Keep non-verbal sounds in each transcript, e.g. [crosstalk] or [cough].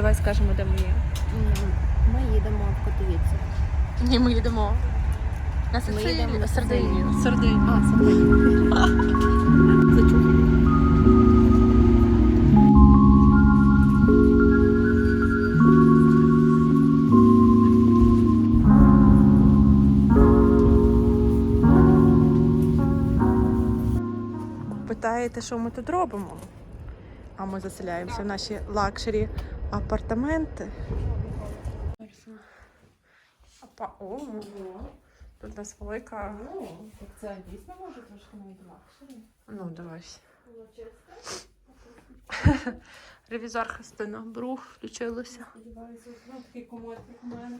давай скажемо, де ми є. Ми їдемо в Котовіці. Ні, ми їдемо на Ми їдемо. Сардинію. А, Сардинія. Зачули. Питаєте, що ми тут робимо? А ми заселяємося в наші лакшері апартаменти. Опа, о, тут у нас велика. Це дійсно може трошки навіть лакшері. Ну, давай. Ревізор Христина Брух включилася. Сподіваюся, ну такий комодик у мене.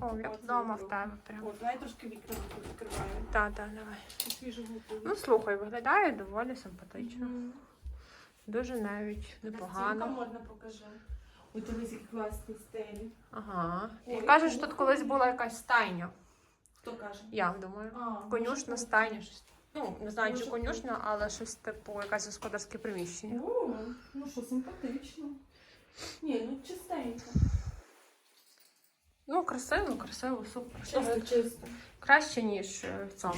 О, я вдома в тебе прямо. О, давай трошки вікна відкриваю. Так, так, давай. Ну, слухай, виглядає доволі симпатично. Дуже навіть непогано. можна покажи. Ой, дивись, які класні стелі. Ага. Ой, кажуть, що тут колись була якась стайня. Хто каже? Я думаю. А, Конюшна, стайня. щось. Ну, не знаю, чи Може, конюшна, але щось типу якесь господарське приміщення. О, ну що, симпатично. Ні, ну чистенько. Ну, красиво, красиво, супер. Слухай, чисто. Краще, ніж е, в цьому.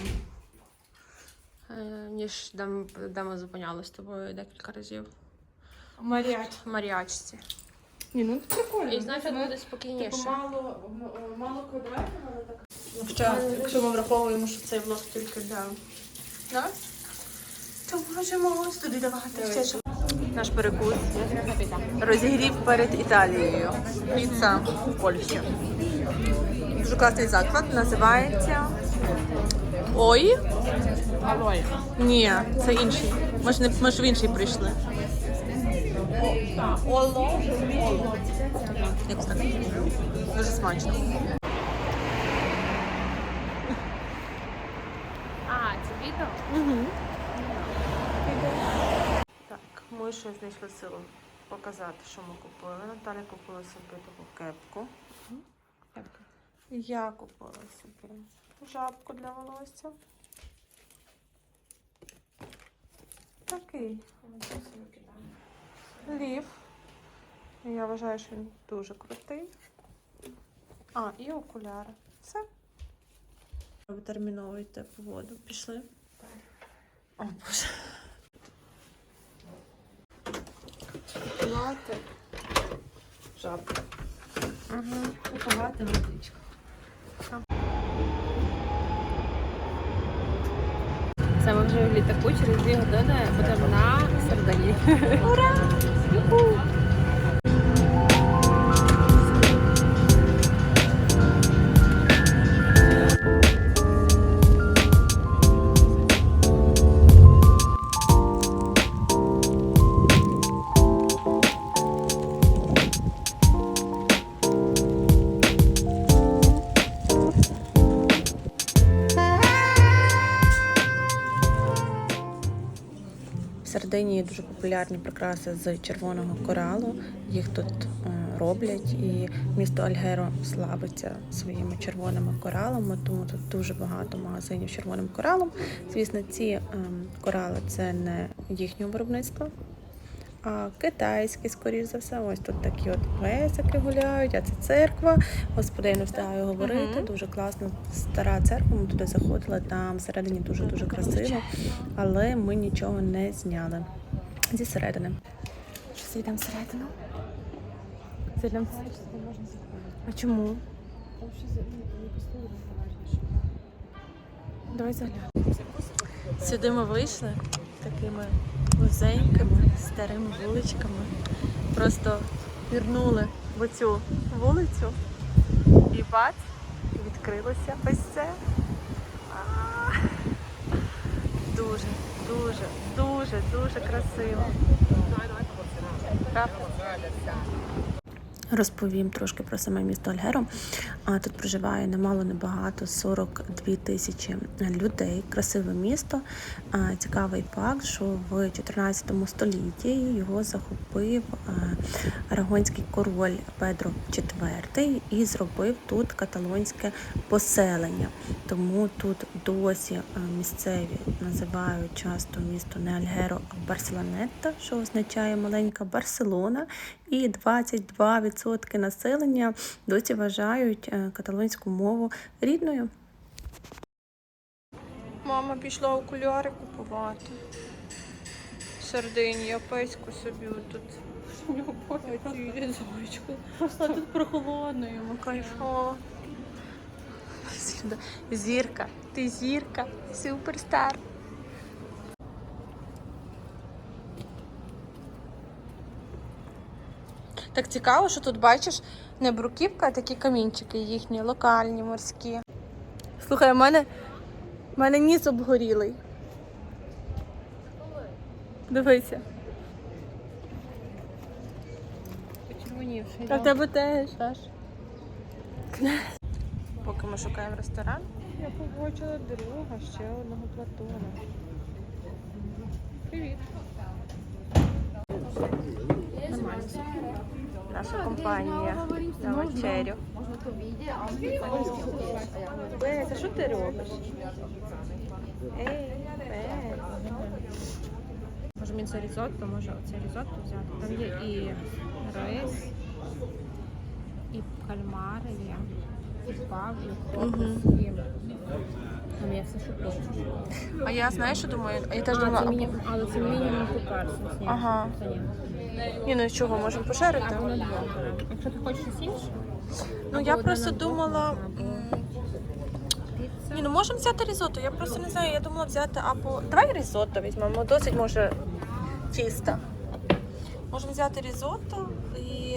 Е, Ніж де ми, зупинялися з тобою декілька разів. Маріач. В Маріачці. Ні, ну це прикольно. І значить буде Типу спокійніше. мало, м- мало квадратів, але так. Якщо, якщо ми враховуємо, що цей влог тільки для нас, то можемо ось туди давати ще що. Наш перекус. Розігрів перед Італією. Піца в Польщі. Дуже класний заклад. Називається Ой. Алоє. Ні, це інший. Ми ж, не, ми ж в інший прийшли. Оло. Якось так. Дуже смачно. А, це відео? Угу. Так, ми ще знайшли силу показати, що ми купили. Наталя купила собі таку кепку. Я купила собі жабку для волосся. Такий лів. Я вважаю, що він дуже крутий. А, і окуляри. Все. Терміновуйте по воду. Пішли. О, Боже. Лати. Жабка. Угу. Багато водичка. Це ми вже в літаку через дві години будемо на Сардині. В Сардинії дуже популярні прикраси з червоного коралу. Їх тут е, роблять, і місто Альгеро славиться своїми червоними коралами, тому тут дуже багато магазинів з червоним коралом. Звісно, ці ем, корали це не їхнє виробництво. А китайські, скоріш за все, ось тут такі от весики гуляють, а це церква. Господи, я не встигаю говорити. Дуже класна стара церква. Ми туди заходили, там всередині дуже дуже красиво, але ми нічого не зняли зі середини. Що зайдемо всередину? Зайдемо. А чому? Давай заглянемо. Сюди ми вийшли такими вузенькими старими вуличками. Просто пірнули в оцю вулицю і бац, відкрилося ось це. Дуже, дуже, дуже, дуже красиво. Правда? Розповім трошки про саме місто Альгеро. Тут проживає немало небагато 42 тисячі людей. Красиве місто. Цікавий факт, що в 14 столітті його захопив арагонський король Педро IV і зробив тут каталонське поселення. Тому тут досі місцеві називають часто місто не Альгеро, а Барселонетта, що означає маленька Барселона. І 22% населення досі вважають е, каталонську мову рідною. Мама пішла окуляри купувати. Сардині, я пеську собі тут. Просто тут прохолодно йому кайфово. Зірка, ти зірка, суперстар. Так цікаво, що тут бачиш не бруківка, а такі камінчики їхні, локальні, морські. Слухай, у мене, у мене ніс обгорілий. Дивися. Почервонівший. А в тебе теж. Поки ми шукаємо ресторан. Я побачила друга, ще одного Платона. Привіт. Нормально. Наша компанія на вечерю. Беся, що ти робиш? Ей. Може мені це різотто, може оце різотто взяти. Там є і рис, і кальмари є, і павлю, Мгм. і там є все, що хочеш. А я знаєш, що думаю? Я теж думала. але це мінімум. Ні, Ага. Ні. Ну чого, можемо пошарити? Беремо. Якщо ти хочеш щось інше, Ну я просто думала. Ні, ну можемо взяти різотто. Я просто не знаю, я думала взяти або. Давай різотто візьмемо, досить може тіста. Можемо взяти різотто і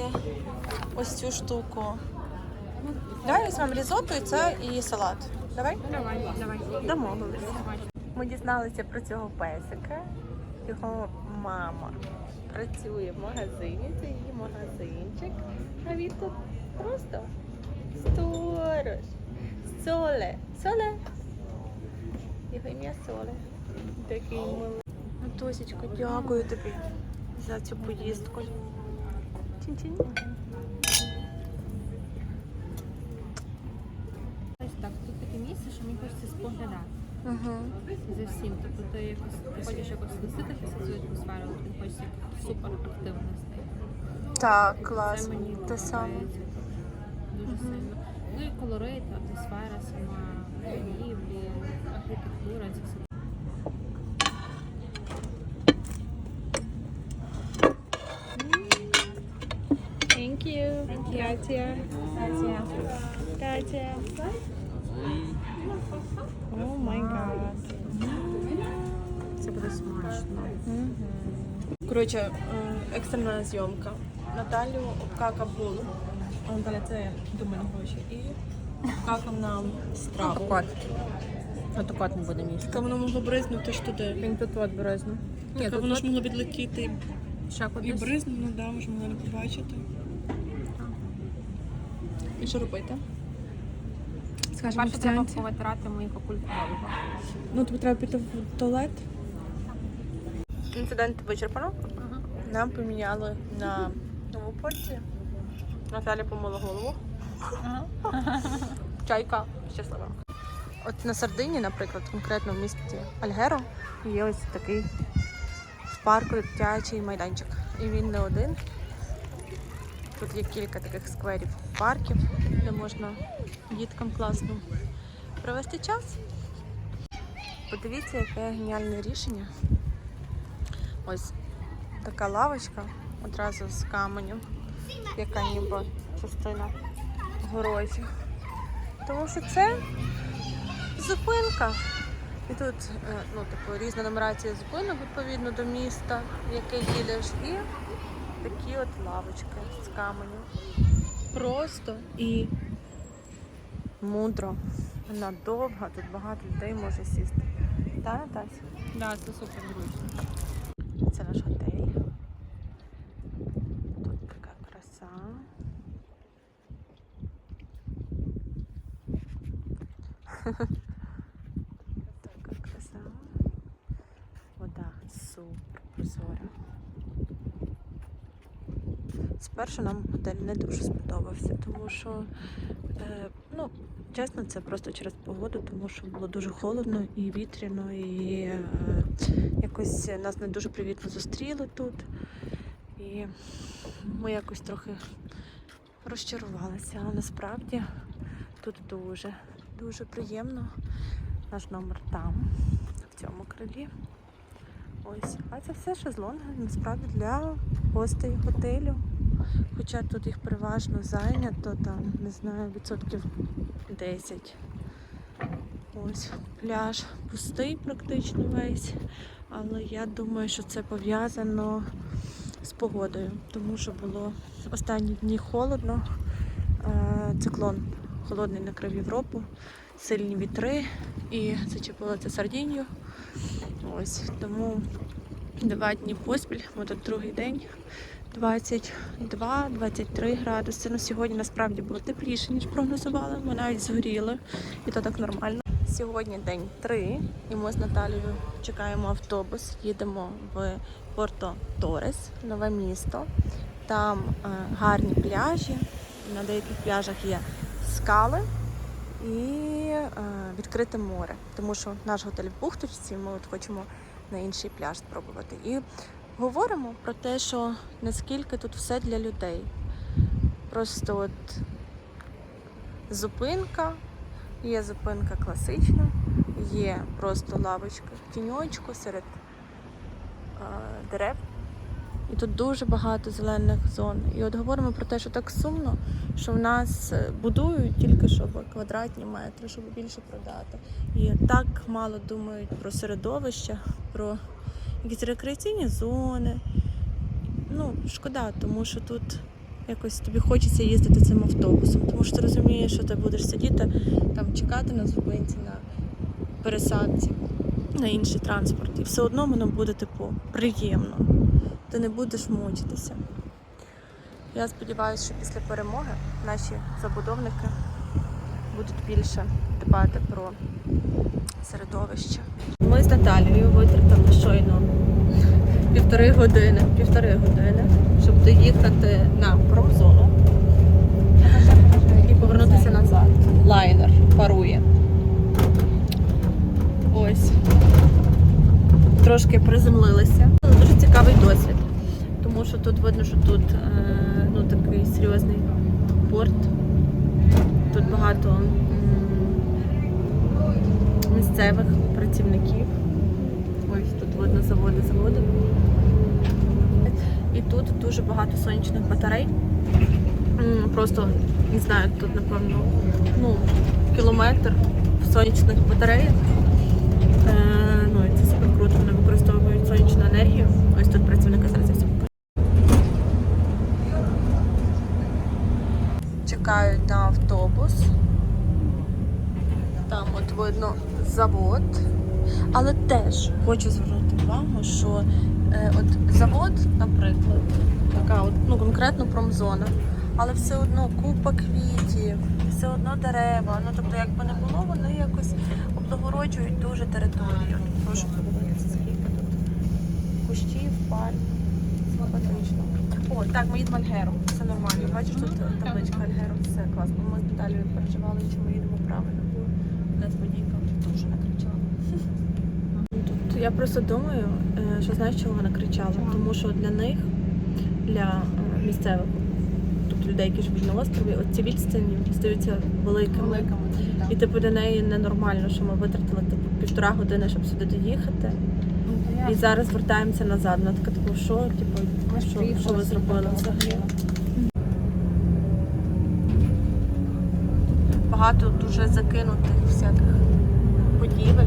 ось цю штуку. Давай візьмемо різотто і це і салат. Давай? Давай, давай. Домовились. Ми дізналися про цього песика. Його мама працює в магазині, це її магазинчик. А він тут просто сторож. Соле. Соле. Його ім'я Соле. Такий милий. Матусечко, дякую тобі за цю поїздку. Чин-чин. Ось так, тут таке місце, що мені хочеться споглядати Угу. за всім. Тобто ти якось ти хочеш якось насититися цю атмосферу, але ти хочеш супер активності. Так, клас. Це мені Те саме. подобається дуже сильно. Ну і колорит, атмосфера сама, будівлі, архітектура, це все. Thank you. Grazie. Grazie. Grazie. О май гад. Це буде смачно. Коротше, е, екстрена зйомка. Наталю обкакав голову. А Наталя це мене гроші. І обкакав нам страву. Отакот ми будемо їсти. Та воно могло бризнути ж туди. Він тут от бризну. Ні, Та тут воно ж могло відлетіти ще і кудись. бризнуло, да, ми ж могли не побачити. І що робити? Скажемо Перше треба офіціанті. повитирати мої кокульку. Ну, тобі треба піти в туалет. Інцидент вичерпано. Нам поміняли на нову порцію. Наталя помила голову. Чайка щаслива. От на Сардині, наприклад, конкретно в місті Альгеро, є ось такий в парку дитячий майданчик. І він не один. Тут є кілька таких скверів парків, де можна діткам класно провести час. Подивіться, яке геніальне рішення. Ось така лавочка одразу з каменю, яка ніби частина горозі. Тому що це зупинка. І тут е, ну, типу, різна нумерація зупинок відповідно до міста, яке їдеш, і такі от лавочки з каменю. Просто і мудро. Вона довга, тут багато людей може сісти. Та, Натась? Да, це супер зручно. Це наш готель. Тут така краса. така краса. Вода супер прозора. Спершу нам готель не дуже сподобався, тому що, е, ну, чесно, це просто через погоду, тому що було дуже холодно і вітряно, і е, якось нас не дуже привітно зустріли тут. І ми якось трохи розчарувалися, але насправді тут дуже, дуже приємно. Наш номер там, в цьому крилі. Ось, а це все шезлонги насправді для гостей готелю. Хоча тут їх переважно зайнято, там, не знаю, відсотків 10. Ось пляж пустий практично весь. Але я думаю, що це пов'язано з погодою, тому що було останні дні холодно. Е, Циклон холодний накрив Європу, сильні вітри і зачепило це Сардінію. Ось тому два дні поспіль, ми тут другий день. 22-23 градуси. Ну, сьогодні насправді було тепліше, ніж прогнозували. Ми навіть згоріли, і то так нормально. Сьогодні день 3, і ми з Наталією чекаємо автобус. Їдемо в Порто Торес, нове місто. Там е, гарні пляжі. На деяких пляжах є скали і е, відкрите море. Тому що наш готель в Бухточці, ми от хочемо на інший пляж спробувати. І говоримо про те, що наскільки тут все для людей. Просто от зупинка, є зупинка класична, є просто лавочка в тіньочку серед е, дерев. І тут дуже багато зелених зон. І от говоримо про те, що так сумно, що в нас е, будують тільки щоб квадратні метри, щоб більше продати. І так мало думають про середовище, про якісь рекреаційні зони. Ну, шкода, тому що тут якось тобі хочеться їздити цим автобусом, тому що ти розумієш, що ти будеш сидіти там чекати на зупинці, на пересадці, на інший транспорт. І все одно воно буде типу приємно. Ти не будеш мучитися. Я сподіваюся, що після перемоги наші забудовники будуть більше дбати про середовище. Ми з Наталією витратили щойно півтори години, півтори години, щоб доїхати на промзону і повернутися назад. Лайнер парує. Ось. Трошки приземлилися. Дуже цікавий досвід. Тому що тут видно, що тут е, ну, такий серйозний порт. Тут багато місцевих працівників. Ось тут видно заводи, заводи. І тут дуже багато сонячних батарей. Просто не знаю, тут напевно ну, кілометр сонячних батареях. Е, ну і це супер круто. Вони використовують сонячну енергію. Ось тут працівники зараз я все покажу. Чекають на автобус. Там от видно завод. Але теж хочу звернути увагу, що е, от завод, наприклад, така от, ну, конкретно промзона, але все одно купа квітів, все одно дерева. Ну тобто, якби не було, вони якось облагороджують дуже територію. Прошу подивитися, скільки тут кущів, пальм. Симпатично. О, так, ми їдемо Альгером. Все нормально. Бачиш, тут табличка Альгером, все класно. Ми з Наталією переживали, чи ми їдемо правильно. бо Нас водійка дуже накричала. Тут я просто думаю, е, що знаєш, чого вона кричала? Тому що для них, для е, місцевих, тобто людей, які живуть на острові, от ці відстані здаються великими. І типу для неї ненормально, що ми витратили типу півтора години, щоб сюди доїхати. І зараз вертаємося назад. Вона така, типу, що, типу, що, що ви зробили взагалі? Багато дуже закинутих всяких будівель.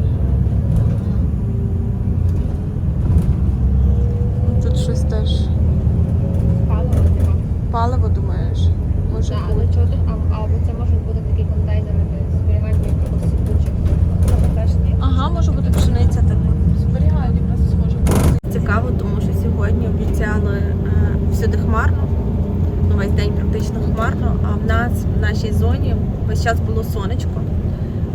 Ну, Тут щось теж Паливо нема. паливо, думаєш? Може бути. але чого а- або це можуть бути такі контейнери зберігання якихось сипучих. Ага, може бути пшениця типу. Зберігають якраз схоже. Цікаво, тому що сьогодні обіцяли е, всюди хмарно. Ну, весь день практично хмарно, а в нас в нашій зоні весь час було сонечко.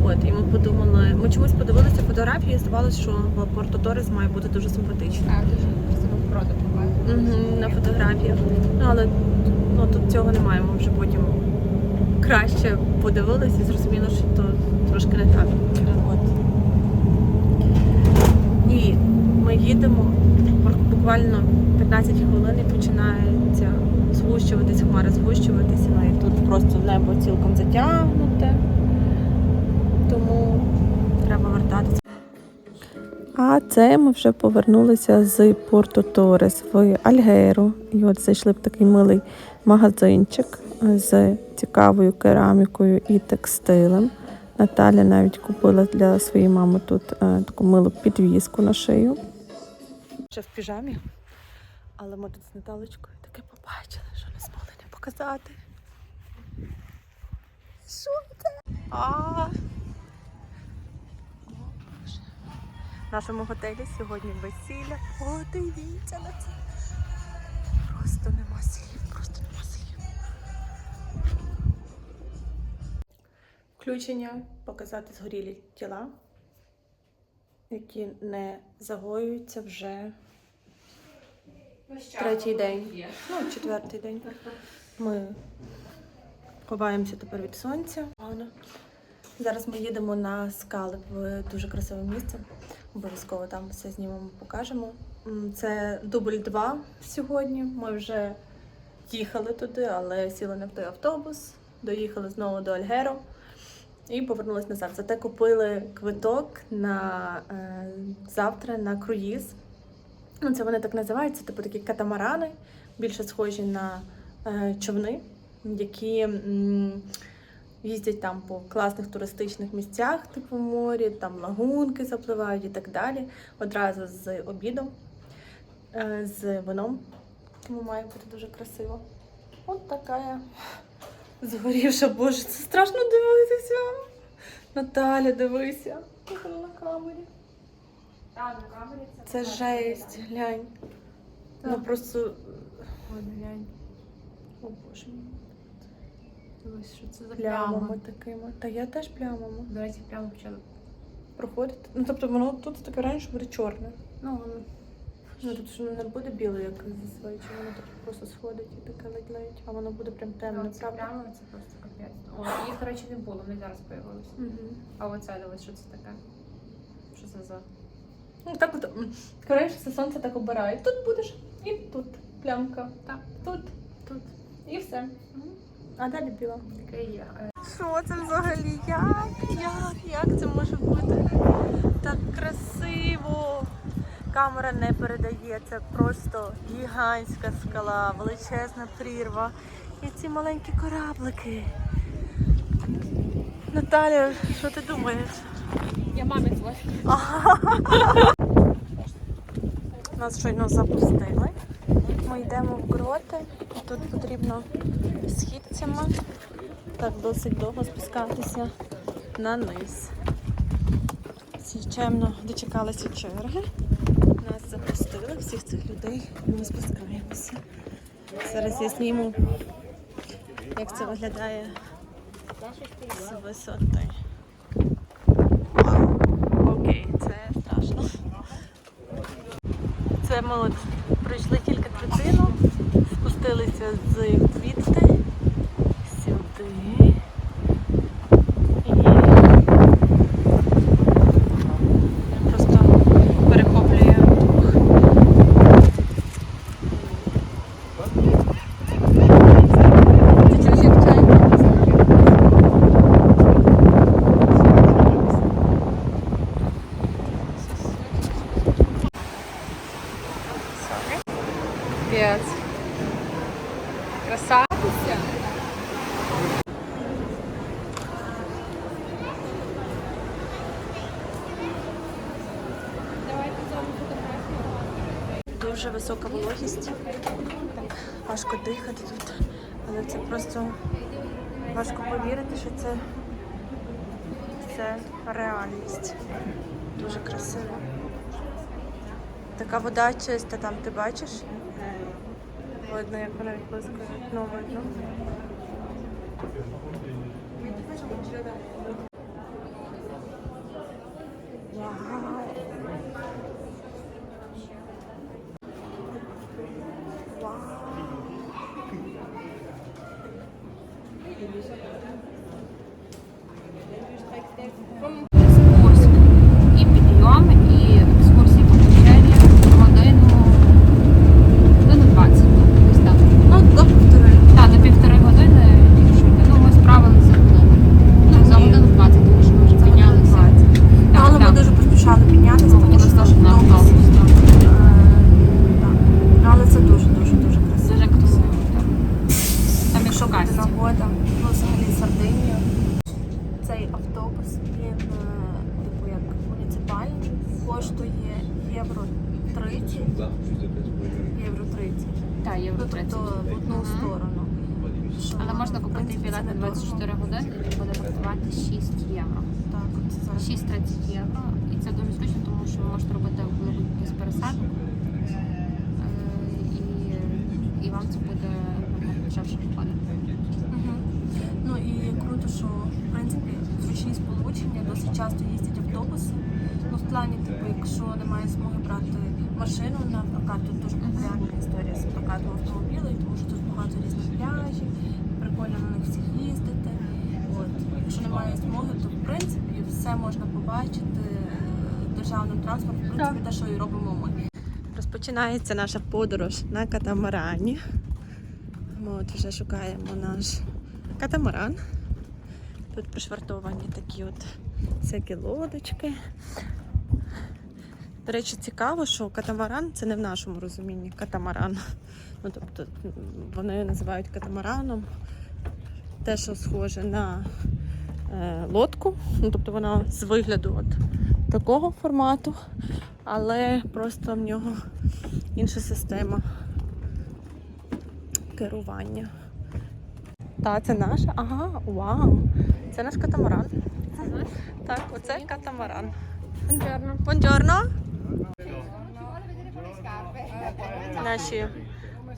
От, і ми подумали, ми чомусь подивилися фотографії, і здавалося, що Порто Торес має бути дуже симпатично. А, дуже красиво вроду. Угу, на фотографіях. Ну, але ну, тут цього немає, ми вже потім краще подивилися і зрозуміли, що то трошки не так. От. І ми їдемо буквально 15 хвилин і починається згущуватись, хмари згущуватися, і тут просто небо цілком затягнуте. Тому треба вертатися. А це ми вже повернулися з Порту Торес в Альгеру. І от зайшли в такий милий магазинчик з цікавою керамікою і текстилем. Наталя навіть купила для своєї мами тут е, таку милу підвіску на шию. Ще в піжамі. Але ми тут з Наталочкою таке побачили, що не змогли не показати. Що це? А. Боже. В нашому готелі сьогодні весілля. О, дивіться на це. Просто нема слів, просто нема слів. Включення показати згорілі тіла, які не загоюються вже третій день. Ну, четвертий день. Ми ховаємося тепер від сонця. Зараз ми їдемо на скали в дуже красиве місце. Обов'язково там все знімемо, покажемо. Це дубль 2 сьогодні. Ми вже їхали туди, але сіли не в той автобус, доїхали знову до Альгеру і повернулись назад. Зате купили квиток на е, завтра на круїз. Ну, це вони так називаються, типу такі катамарани, більше схожі на е, човни, які м, їздять там по класних туристичних місцях, типу морі, там лагунки запливають і так далі. Одразу з обідом, е, з вином. Тому має бути дуже красиво. От така я згорівша, боже, це страшно дивитися. Наталя, дивися. На камері. Це жесть, глянь. Ну просто. Ой, глянь. О боже мій. Дивись, що це за Плямами такими. Та я теж плямами. До речі, прямо почали. Проходить. Ну тобто воно тут таке раніше буде чорне. Ну, воно. Ну тут ж не буде біле, як зазвичай, воно так просто сходить і таке ледь-ледь, а воно буде прям темне, Ну, це правда? прямо, це просто капець. О, їх, до речі, не було, вони зараз появилися. Угу. А оце дивись, що це таке? Що це за. Ну так от, м, коротше, це сонце так обирає. Тут будеш і тут плямка. Так. Тут, тут. І все. Мгм. А далі біла. Що це взагалі? Як? Як? Як це може бути? Так красиво. Камера не передає. Це просто гігантська скала, величезна прірва. І ці маленькі кораблики. Наталя, що ти думаєш? Я мамі дзвоню. Нас щойно запустили. Ми йдемо в гроти. Тут потрібно східцями так досить довго спускатися на низ. Чемно дочекалися черги. Нас запустили, всіх цих людей. Ми спускаємося. Зараз я зніму, як це виглядає з висоти. Окей, це страшно. Це ми Дуже висока вологість. Важко дихати тут. Але це просто важко повірити, що це, це реальність. Дуже красиво. Така вода чиста, там ти бачиш? Видно, як вона відблискує. Ну, видно. Вау. Спуск і підйом, і екскурсії по печері годину, годину 20, десь так. Ну, до півтори Касті. нагода. Ну, взагалі Сардинія. Цей автобус, він е, типу як муніципальний, коштує євро 30. Євро 30. Так, євро Ну, 30. тобто в одну Мгм. сторону. Що, Але можна в купити принципі, білет це на недорого. 24 години, і він буде коштувати 6 євро. Так, от це зараз. 6-30 євро. І це дуже зручно, тому що ви можете робити велику кількість пересадок. Е, І, і вам це буде набагато дешевше виходити. Мгм. Ну і круто, що в принципі зручні сполучення досить часто їздять автобуси. Ну, в плані, типу, якщо немає змоги брати машину на прокат, тут дуже популярна історія з прокатом автомобілів, тому що тут багато різних пляжів, прикольно на них всіх їздити. От. Якщо немає змоги, то в принципі все можна побачити е, державним транспортом, в принципі, те, що і робимо ми. Розпочинається наша подорож на катамарані. Ми от вже шукаємо наш катамаран. Тут пришвартовані такі от всякі лодочки. До речі, цікаво, що катамаран це не в нашому розумінні катамаран. [laughs] Ну, тобто вони називають катамараном те, що схоже на е, лодку. Ну, тобто вона з вигляду от такого формату, але просто в нього інша система керування. Та, це наша? Ага, вау. Це наш катамаран. Так, оце катамаран. Buongiorno. Бонджорно. Наші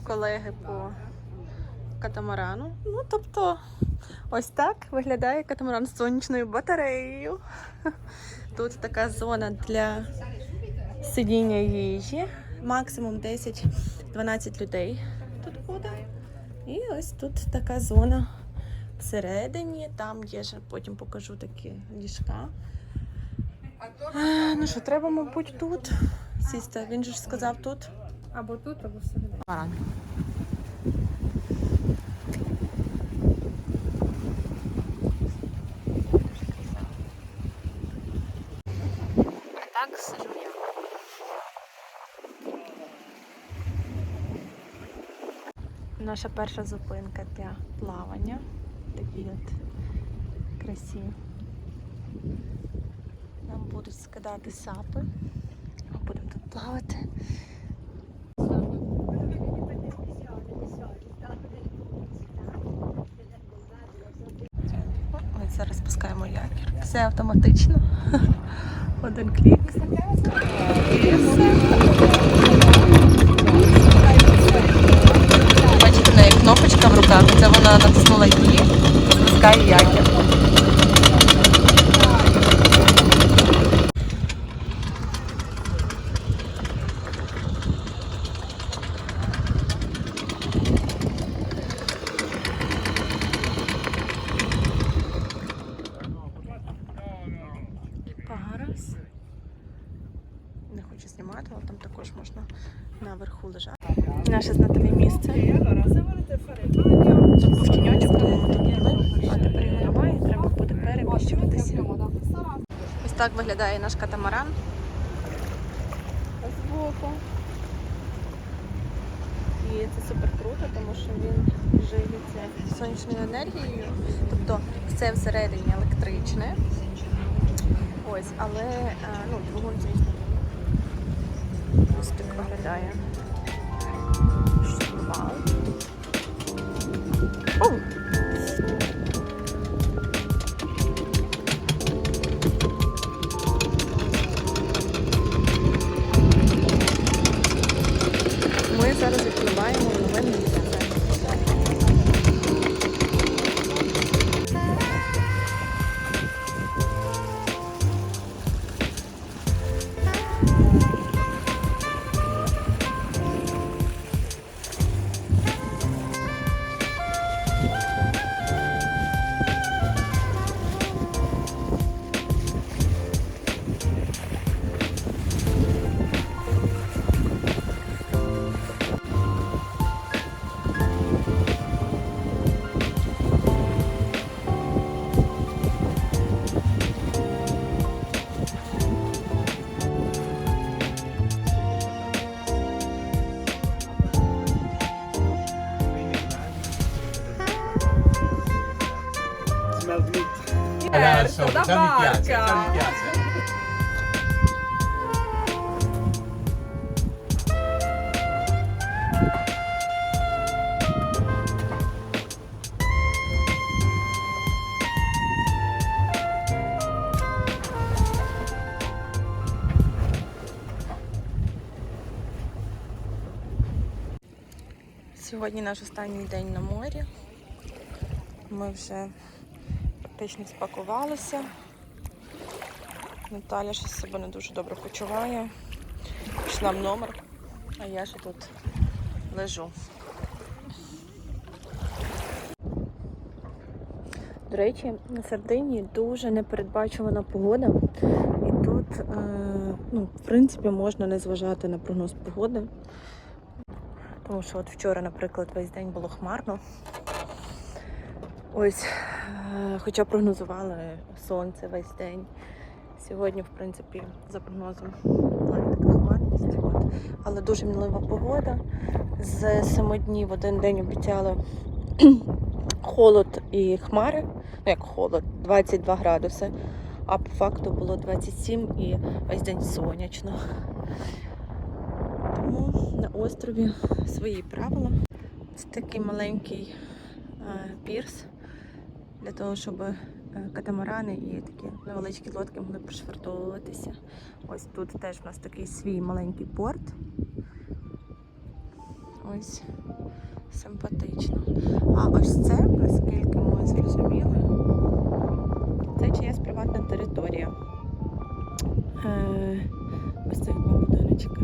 колеги по катамарану. Ну, тобто, ось так виглядає катамаран з сонячною батареєю. Тут така зона для сидіння їжі. Максимум 10-12 людей тут буде. І ось тут така зона всередині. Там є потім покажу такі ліжка. А, Ну що, треба, мабуть, тут сісти. Він же ж сказав тут. Або тут, або всередині. Так сижу я. Наша перша зупинка для плавання. Такі от красі. Будуть скидати сапи. Ми будемо тут плавати. Ми зараз спускаємо якір. Все автоматично. [laughs] Один клік. І все. Бачите, в неї кнопочка в руках, це вона натиснула її, спускає якір. Парус. Не хочу знімати, але там також можна наверху лежати. Наше знатове місце. Тут був тіньочок, тому ми тут були, а тепер його немає, треба буде переміщуватися. Ось так виглядає наш катамаран. Збоку. І це супер круто, тому що він живиться сонячною енергією. Тобто все всередині електричне. Ось, але е, ну, двигун, звісно. Ось так виглядає. Вау. Оу! Сьогодні наш останній день на морі. Ми вже практично спакувалися. Наталя ще себе не дуже добре почуває. Пішла в номер, а я ще тут лежу. До речі, на Сардинії дуже непередбачувана погода. І тут, е, ну, в принципі, можна не зважати на прогноз погоди. Тому що от вчора, наприклад, весь день було хмарно. Ось, е, хоча прогнозували сонце весь день. Сьогодні, в принципі, за прогнозом була така хмарність. От. Але дуже мінлива погода. З семи днів один день обіцяли [clears throat] холод і хмари. Ну як холод, 22 градуси. А по факту було 27 і весь день сонячно. На острові свої правила. Це такий маленький е, пірс для того, щоб е, катамарани і такі невеличкі лодки могли пришвартовуватися. Ось тут теж у нас такий свій маленький порт. Ось симпатично. А ось це, наскільки ми зрозуміли, це чиясь приватна територія. Ось цих два будиночки.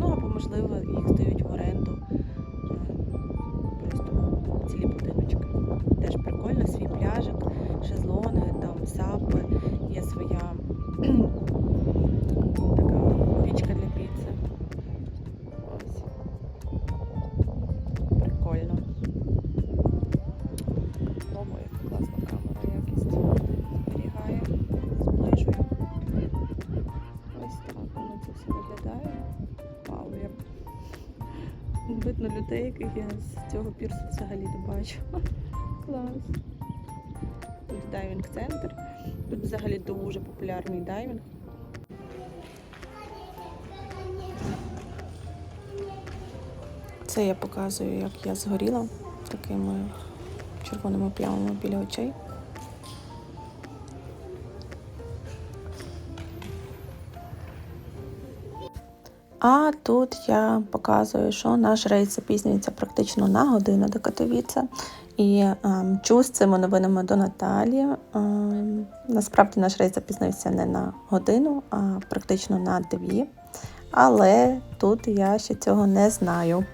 Ну або можливо їх здають в оренду. Просто цілі будиночки. Теж прикольно, свій пляжик, шезлонги, там сапи, є своя цього пірсу взагалі не бачу. [laughs] Клас. Тут дайвінг-центр. Тут взагалі дуже популярний дайвінг. Це я показую, як я згоріла такими червоними плямами біля очей. А тут я показую, що наш рейс запізнюється практично на годину до Катовіця. І ем, чу з цими новинами до Наталі. Ем, насправді наш рейс запізнився не на годину, а практично на дві. Але тут я ще цього не знаю.